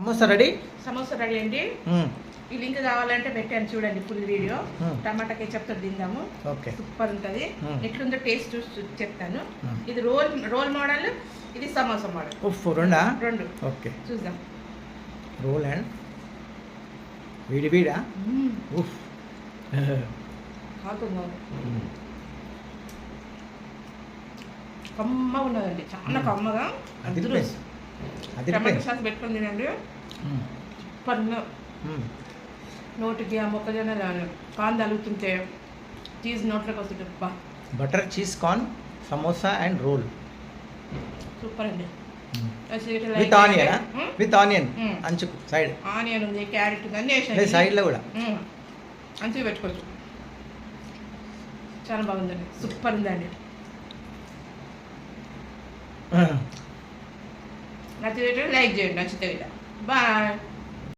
Samosa ready? Samosa ready అండి. ఈ link కావాలంటే పెట్టాను చూడండి ఫుల్ వీడియో. టమాటా కెచప్తో తిందాము. ఓకే. సూపర్ ఉంటుంది. ఎట్లుందో టేస్ట్ చూసి చెప్తాను. ఇది రోల్ రోల్ మోడల్ ఇది సమోసా మోడల్. ఉఫ్ రెండా? రెండు. ఓకే. చూద్దాం. రోల్ అండ్ వీడి వీడా? ఉఫ్. కమ్మగా ఉన్నదండి. చాలా. కమ్మగా. అది అందరూ అది టమాటా సాస్ పెట్టుకొని తినండి. సూపర్ ఉన్న నోటికి ఆ మొక్కజొన్న కాన్ తలుగుతుంటే చీజ్ నోట్లోకి వస్తుంటే బా. Butter cheese corn samosa and roll. Super అండి. With onion with onion. అంచుకు సైడ్. ఆనియన్ ఉంది క్యారెట్ ఉంది అన్నీ వేసాను సైడ్లో కూడా. అంచుకు పెట్టుకోవచ్చు. చాలా బాగుందండి. సూపర్ ఉందండి. నచ్చితే లైక్ చేయండి నచ్చితే బాయ్